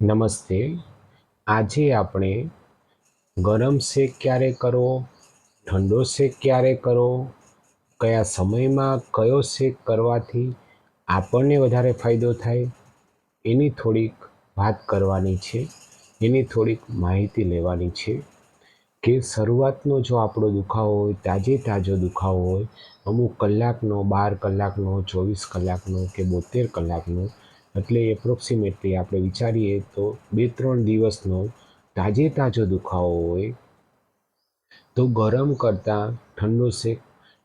નમસ્તે. આજે આપણે ગરમ શેક ક્યારે કરવો? ઠંડો શેક ક્યારે કરવો? કયા સમયમાં કયો શેક કરવાથી આપણને વધારે ફાયદો થાય? એની થોડીક વાત કરવાની છે. એની થોડીક માહિતી લેવાની છે કે શરૂઆતનો જો આપણો દુખાવો હોય તાજે તાજો દુખાવો હોય, અમુક કલાકનો, બાર કલાકનો, ચોવીસ કલાકનો કે બોતેર કલાકનો એટલે એપ્રોક્સિમેટલી આપણે વિચારીએ તો બે ત્રણ દિવસનો તાજે તાજો દુખાવો હોય, તો ગરમ કરતાં ઠંડો શેક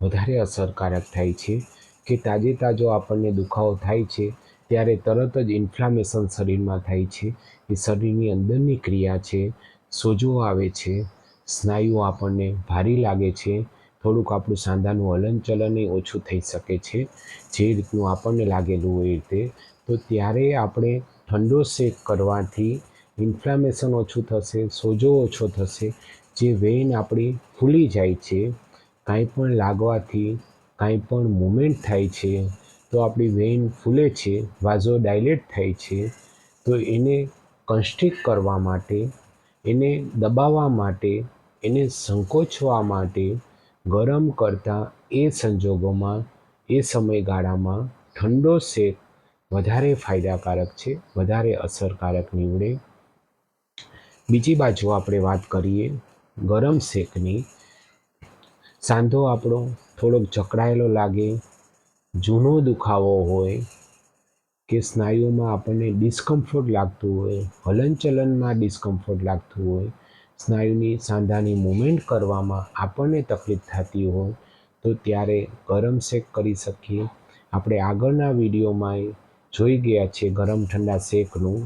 વધારે અસરકારક થાય છે. કે તાજે તાજો આપણને દુખાવો થાય છે, ત્યારે તરત જ ઇન્ફ્લામેશન શરીરમાં થાય છે. એ શરીરની અંદરની ક્રિયા છે, સોજો આવે છે સ્નાયુઓ આપણને ભારી લાગે છે થોડુંક આપણું સાંધાનું હલનચલન એ ઓછું થઈ શકે છે, જે રીતનું આપણને લાગેલું હોય એ રીતે. તો ત્યારે આપણે ઠંડો શેક કરવાથી ઇન્ફ્લામેશન ઓછું થશે, સોજો ઓછો થશે, જે વેઇન આપણી ફૂલી જાય છે. કાંઈ પણ લાગવાથી કાંઈ પણ મુમેન્ટ થાય છે, તો આપણી વેઇન ફૂલે છે વાઝો ડાયલેટ થાય છે. તો એને કન્સ્ટ્રિક્ટ કરવા માટે, એને દબાવવા માટે, એને સંકોચવા માટે ગરમ કરતાં એ સંજોગોમાં, એ સમયગાળામાં ઠંડો શેક વધારે ફાયદાકારક છે, વધારે અસરકારક નીવડે. બીજી બાજુ આપણે વાત કરીએ ગરમ શેકની. સાંધો આપણો થોડોક જકડાયેલો લાગે, જૂનો દુખાવો હોય કે સ્નાયુમાં આપણને ડિસ્કમ્ફર્ટ લાગતું હોય, હલનચલનમાં ડિસ્કમ્ફર્ટ લાગતું હોય સ્નાયુની સાંધાની મૂવમેન્ટ કરવામાં આપણને તકલીફ થતી હોય તો ત્યારે ગરમ શેક કરી શકીએ. આપણે આગળના વિડીયોમાં જોઈ ગયા છે ગરમ ઠંડા શેકનું.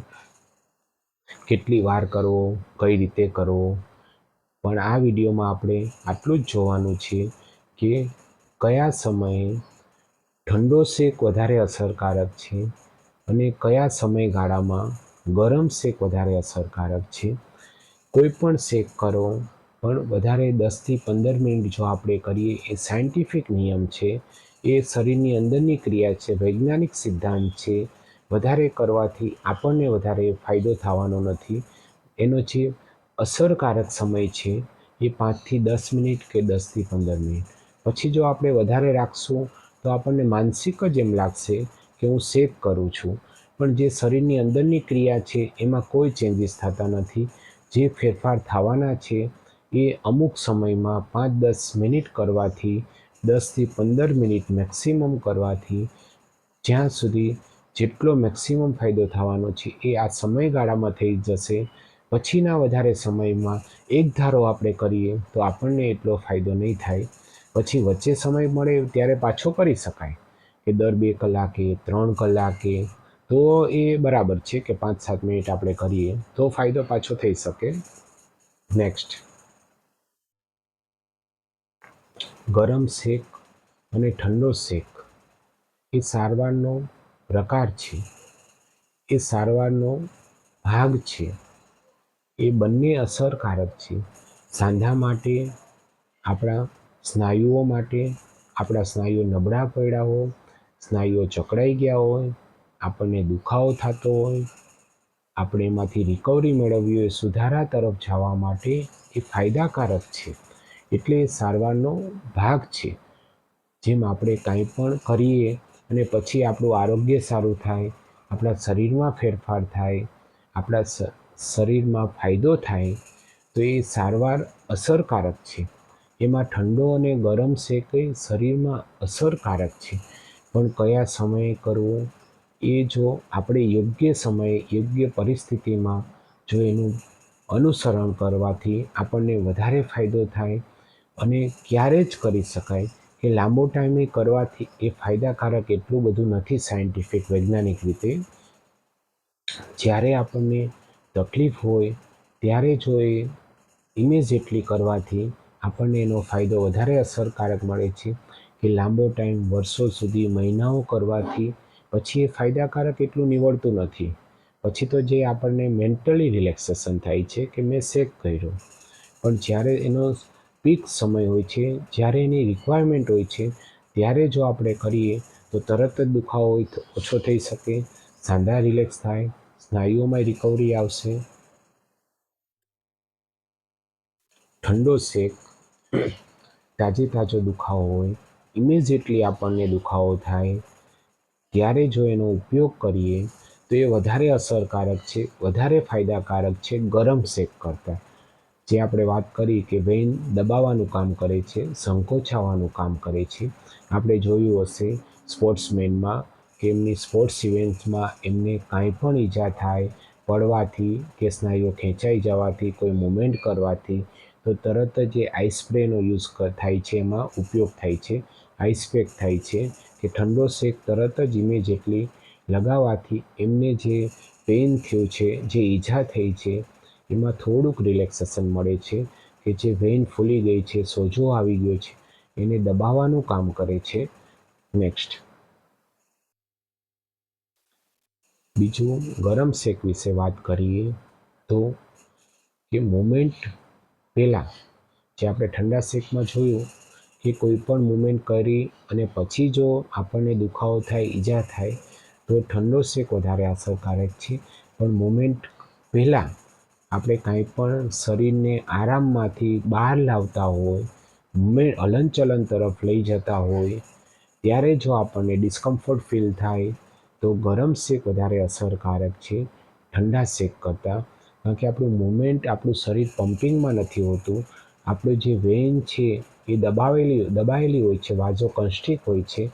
કેટલી વાર કરવો, કઈ રીતે કરવો? પણ આ વિડીયોમાં આપણે આટલું જ જોવાનું છે કે કયા સમયે ઠંડો શેક વધારે અસરકારક છે અને કયા સમયગાળામાં ગરમ શેક વધારે અસરકારક છે. કોઈ પણ શેક કરો, પણ વધારે દસથી પંદર મિનિટ જો આપણે કરીએ, એ સાયન્ટિફિક નિયમ છે. એ શરીરની અંદરની ક્રિયા છે, વૈજ્ઞાનિક સિદ્ધાંત છે. વધારે કરવાથી આપણને વધારે ફાયદો થવાનો નથી. એનો જે અસરકારક સમય છે, એ પાંચથી દસ મિનિટ કે દસથી પંદર મિનિટ. પછી જો આપણે વધારે રાખશું, તો આપણને માનસિક જ એમ લાગશે કે હું શેક કરું છું. પણ જે શરીરની અંદરની ક્રિયા છે, એમાં કોઈ ચેન્જીસ થતા નથી. જે ફેરફાર થવાના છે એ અમુક સમયમાં પાંચ દસ મિનિટ કરવાથી દસથી પંદર મિનિટ મેક્સિમમ કરવાથી જ્યાં સુધી જેટલો મેક્સિમમ ફાયદો થવાનો છે એ આ સમયગાળામાં થઈ જશે. પછીના વધારે સમયમાં એક ધારો આપણે કરીએ તો આપણને એટલો ફાયદો નહીં થાય. પછી વચ્ચે સમય મળે ત્યારે પાછો કરી શકાય કે દર બે કલાકે, ત્રણ કલાકે તો એ બરાબર છે કે પાંચ સાત મિનિટ આપણે કરીએ, તો ફાયદો પાછો થઈ શકે. નેક્સ્ટ ગરમ શેક અને ઠંડો શેક એ સારવારનો પ્રકાર છે. એ સારવારનો ભાગ છે. એ બંને અસરકારક છે. સાંધા માટે, આપણા સ્નાયુઓ માટે, આપણા સ્નાયુઓ નબળા પડ્યા હોય, સ્નાયુઓ ચકડાઈ ગયા હોય આપણને દુખાવો થતો હોય, આપણે એમાંથી રિકવરી મેળવવી હોય સુધારા તરફ જવા માટે એ ફાયદાકારક છે. એટલે એ સારવારનો ભાગ છે. જેમ આપણે કાંઈ પણ કરીએ અને પછી આપણું આરોગ્ય સારું થાય, આપણા શરીરમાં ફેરફાર થાય, આપણા શરીરમાં ફાયદો થાય, તો એ સારવાર અસરકારક છે. એમાં ઠંડો અને ગરમ શેક શરીરમાં અસરકારક છે. પણ કયા સમયે કરવું એ જો આપણે યોગ્ય સમયે, યોગ્ય પરિસ્થિતિમાં જો એનું અનુસરણ કરવાથી આપણને વધારે ફાયદો થાય અને ક્યારે જ કરી શકાય કે લાંબો ટાઈમે કરવાથી એ ફાયદાકારક એટલું બધું નથી સાયન્ટિફિક વૈજ્ઞાનિક રીતે. જ્યારે આપણને તકલીફ હોય, ત્યારે જો એ ઇમિજિએટલી કરવાથી આપણને એનો ફાયદો વધારે અસરકારક મળે છે કે લાંબો ટાઈમ વર્ષો સુધી મહિનાઓ કરવાથી પછી એ ફાયદાકારક એટલું નીવડતું નથી. પછી તો જે આપણને મેન્ટલી રિલેક્સેશન થાય છે કે મેં શેક કર્યો. પણ જ્યારે એનો પીક સમય હોય છે, જ્યારે એની રિક્વાયરમેન્ટ હોય છે, ત્યારે જો આપણે કરીએ, તો તરત જ દુખાવો હોય ઓછો થઈ શકે, સાંધા રિલેક્સ થાય, સ્નાયુઓમાં રિકવરી આવશે. ઠંડો શેક તાજે તાજો દુખાવો હોય ઇમિજિએટલી આપણને દુખાવો થાય ત્યારે જો એનો ઉપયોગ કરીએ, તો એ વધારે અસરકારક છે, વધારે ફાયદાકારક છે, ગરમ શેક કરતાં. જે આપણે વાત કરી કે વેન દબાવવાનું કામ કરે છે, સંકોચાવાનું કામ કરે છે, આપણે જોયું હશે સ્પોર્ટ્સમેનમાં કે એમની સ્પોર્ટ્સ ઇવેન્ટ્સમાં એમને કાંઈ પણ ઈજા થાય, પડવાથી, કે સ્નાયુઓ ખેંચાઈ જવાથી, કોઈ મુવમેન્ટ કરવાથી, તો તરત જ એ આઈસ સ્પ્રેનો યુઝ થાય છે, એમાં ઉપયોગ થાય છે, આઈસ પેક થાય છે કે ઠંડો શેક તરત જ ઇમિજિએટલી લગાવવાથી એમને જે પેઇન થયું છે, જે ઈજા થઈ છે, એમાં થોડુંક રિલેક્સેશન મળે છે કે જે વેઇન ફૂલી ગઈ છે, સોજો આવી ગયો છે, એને દબાવવાનું કામ કરે છે. નેક્સ્ટ બીજું, ગરમ શેક વિશે વાત કરીએ તો કે મુમેન્ટ પહેલાં જે આપણે ઠંડા શેકમાં જોયું કે કોઈ પણ મુમેન્ટ કરી અને પછી જો આપણને દુખાવો થાય, ઈજા થાય, તો ઠંડો શેક વધારે અસરકારક છે. પણ મુમેન્ટ પહેલાં આપણે કાંઈ પણ શરીરને આરામમાંથી બહાર લાવતા હોય મુમેન્ટ હલનચલન તરફ લઈ જતા હોય, ત્યારે જો આપણને ડિસ્કમ્ફર્ટ ફીલ થાય, તો ગરમ શેક વધારે અસરકારક છે, ઠંડા શેક કરતાં. કારણ કે આપણું મુમેન્ટ આપણું શરીર પમ્પિંગમાં નથી હોતું. આપણું જે વેન છે એ દબાવેલી, દબાયેલી હોય છે વાઝો કન્સ્ટ્રિક હોય છે,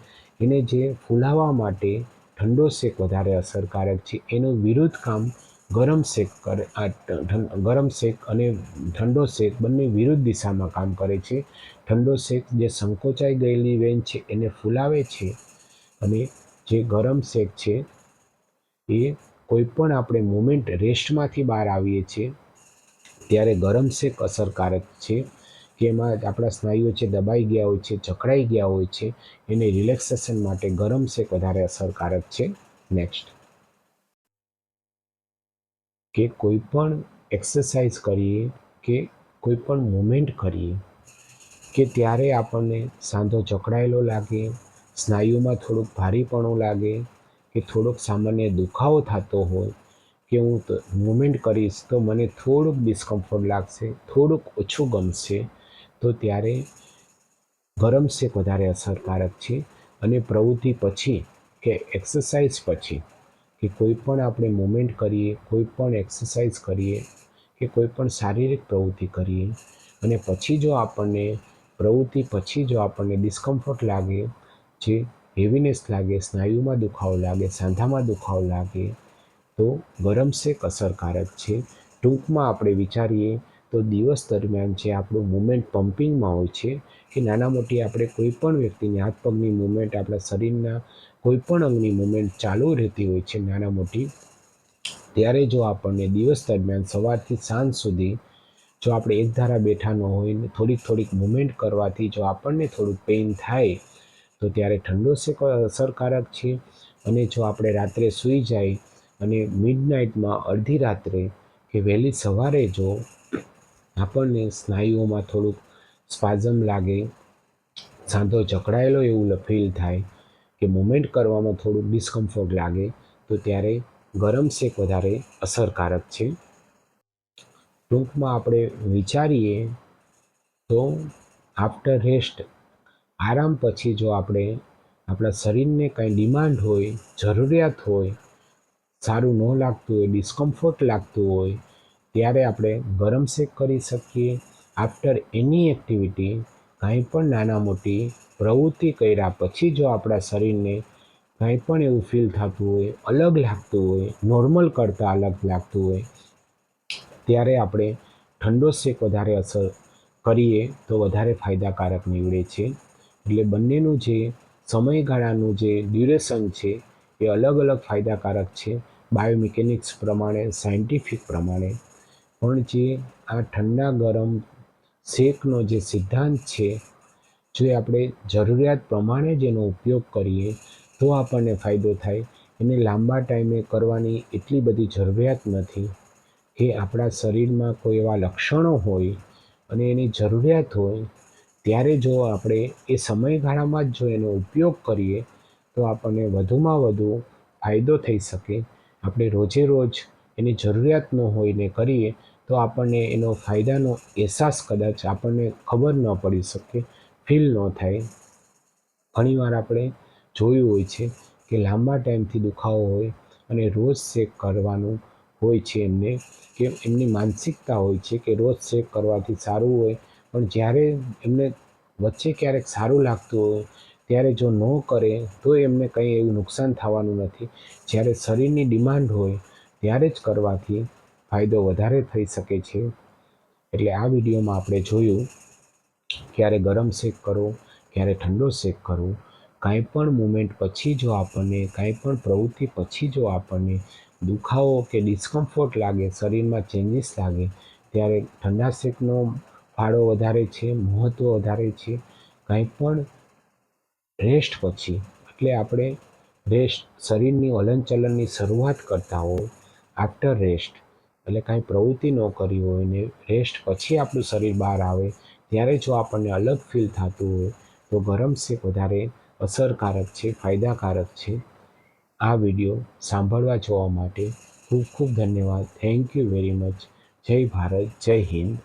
એને જે ફૂલાવવા માટે ઠંડો શેક વધારે અસરકારક છે, એનું વિરુદ્ધ કામ ગરમ શેક કરે ગરમ શેક અને ઠંડો શેક બંને વિરુદ્ધ દિશામાં કામ કરે છે. ઠંડો શેક જે સંકોચાઈ ગયેલી વેન છે, એને ફૂલાવે છે અને જે ગરમ શેક છે, એ કોઈ પણ આપણે મુમેન્ટ રેસ્ટમાંથી બહાર આવીએ છીએ, ત્યારે ગરમ શેક અસરકારક છે. કે એમાં આપણા સ્નાયુઓ છે દબાઈ ગયા હોય છે જકડાઈ ગયા હોય છે, એને રિલેક્સેશન માટે ગરમ શેક વધારે અસરકારક છે. નેક્સ્ટ કે કોઈ પણ એક્સરસાઇઝ કરીએ, કે કોઈ પણ મુમેન્ટ કરીએ, કે ત્યારે આપણને સાંધો જકડાયેલો લાગે, સ્નાયુમાં થોડુંક ભારીપણું લાગે, કે થોડોક સામાન્ય દુખાવો થતો હોય, કે હું મુમેન્ટ કરીશ તો મને થોડુંક ડિસ્કમ્ફર્ટ લાગશે, થોડુંક ઓછું ગમશે તો ત્યારે ગરમ શેક વધારે અસરકારક છે અને પ્રવૃત્તિ પછી કે એક્સરસાઇઝ પછી કે કોઈ પણ આપણે મુમેન્ટ કરીએ, કોઈ પણ એક્સરસાઇઝ કરીએ, કે કોઈ પણ શારીરિક પ્રવૃત્તિ કરીએ અને પછી જો આપણને પ્રવૃત્તિ પછી જો આપણને ડિસ્કમ્ફર્ટ લાગે, જે હેવીનેસ લાગે, સ્નાયુમાં દુખાવો લાગે, સાંધામાં દુખાવો લાગે, તો ગરમ શેક અસરકારક છે. ટૂંકમાં આપણે વિચારીએ તો દિવસ દરમિયાન જે આપણું મુમેન્ટ પમ્પિંગમાં હોય છે, કે નાના મોટી આપણે કોઈ પણ વ્યક્તિની હાથ પગની મુમેન્ટ આપણા શરીરના કોઈ પણ અંગની મુમેન્ટ ચાલુ રહેતી હોય છે નાના મોટી, ત્યારે જો આપણને દિવસ દરમિયાન સવારથી સાંજ સુધી જો આપણે એક ધારા બેઠા ન હોય થોડીક થોડીક મુમેન્ટ કરવાથી જો આપણને થોડુંક પેઇન થાય, તો ત્યારે ઠંડો છે અસરકારક છે. અને જો આપણે રાત્રે સૂઈ જાય અને મિડ નાઇટમાં અડધી રાત્રે કે વહેલી સવારે જો આપણને સ્નાયુઓમાં થોડુંક સ્પાઝમ લાગે, સાંધો જકડાયેલો એવું ફીલ થાય કે મુમેન્ટ કરવામાં થોડુંક ડિસ્કમ્ફર્ટ લાગે, તો ત્યારે ગરમ શેક વધારે અસરકારક છે. ટૂંકમાં આપણે વિચારીએ તો આફ્ટર રેસ્ટ આરામ પછી જો આપણે આપણા શરીરને કાંઈ ડિમાન્ડ હોય, જરૂરિયાત હોય, સારું ન લાગતું હોય ડિસ્કમ્ફર્ટ લાગતું હોય ત્યારે આપણે ગરમ શેક કરી શકીએ. આફ્ટર એની એક્ટિવિટી કાંઈ પણ નાના મોટી પ્રવૃત્તિ કર્યા પછી જો આપણા શરીરને કાંઈ પણ એવું ફીલ થતું હોય, અલગ લાગતું હોય નોર્મલ કરતાં અલગ લાગતું હોય, ત્યારે આપણે ઠંડો શેક વધારે અસર કરીએ તો વધારે ફાયદાકારક નીવડે છે. એટલે બંનેનું જે સમયગાળાનું જે ડ્યુરેશન છે એ અલગ અલગ ફાયદાકારક છે. બાયોમિકેનિક્સ પ્રમાણે સાયન્ટિફિક પ્રમાણે પણ જે આ ઠંડા ગરમ શેકનો જે સિદ્ધાંત છે, જો આપણે જરૂરિયાત પ્રમાણે જ એનો ઉપયોગ કરીએ, તો આપણને ફાયદો થાય. એને લાંબા ટાઈમે કરવાની એટલી બધી જરૂરિયાત નથી કે આપણા શરીરમાં કોઈ એવા લક્ષણો હોય અને એની જરૂરિયાત હોય, ત્યારે જો આપણે એ સમયગાળામાં જ જો એનો ઉપયોગ કરીએ, તો આપણને વધુમાં વધુ ફાયદો થઈ શકે. આપણે રોજે રોજ એની જરૂરિયાત ન હોય ને કરીએ તો આપણને એનો ફાયદાનો અહેસાસ કદાચ આપણને ખબર ન પડી શકે ફીલ ન થાય. ઘણીવાર આપણે જોયું હોય છે કે લાંબા ટાઈમથી દુખાવો હોય અને રોજ શેક કરવાનું હોય છે એમને, કે એમની માનસિકતા હોય છે કે રોજ શેક કરવાથી સારું હોય, પણ જ્યારે એમને વચ્ચે ક્યારેક સારું લાગતું હોય, ત્યારે જો ન કરે, તો એમને કંઈ એવું નુકસાન થવાનું નથી. જ્યારે શરીરની ડિમાન્ડ હોય, ત્યારે જ કરવાથી ફાયદો વધારે થઈ શકે છે. એટલે આ વિડીયોમાં આપણે જોયું, ક્યારે ગરમ શેક કરો, ક્યારે ઠંડો શેક કરવો કાંઈ પણ મુમેન્ટ પછી જો આપણને, કાંઈ પણ પ્રવૃત્તિ પછી જો આપણને દુખાવો કે ડિસ્કમ્ફર્ટ લાગે, શરીરમાં ચેન્જીસ લાગે, ત્યારે ઠંડા શેકનો ફાળો વધારે છે મહત્ત્વ વધારે છે. કાંઈ પણ રેસ્ટ પછી, એટલે આપણે રેસ્ટ શરીરની હલનચલનની શરૂઆત કરતા હોય આફ્ટર રેસ્ટ એટલે કાંઈ પ્રવૃત્તિ ન કરી હોય ને રેસ્ટ પછી આપણું શરીર બહાર આવે, ત્યારે જો આપણને અલગ ફીલ થતું હોય, તો ગરમ શેક વધારે અસરકારક છે, ફાયદાકારક છે. આ વીડિયો સાંભળવા જોવા માટે ખૂબ ખૂબ ધન્યવાદ. થેન્ક યુ વેરી મચ જય ભારત, જય હિન્દ.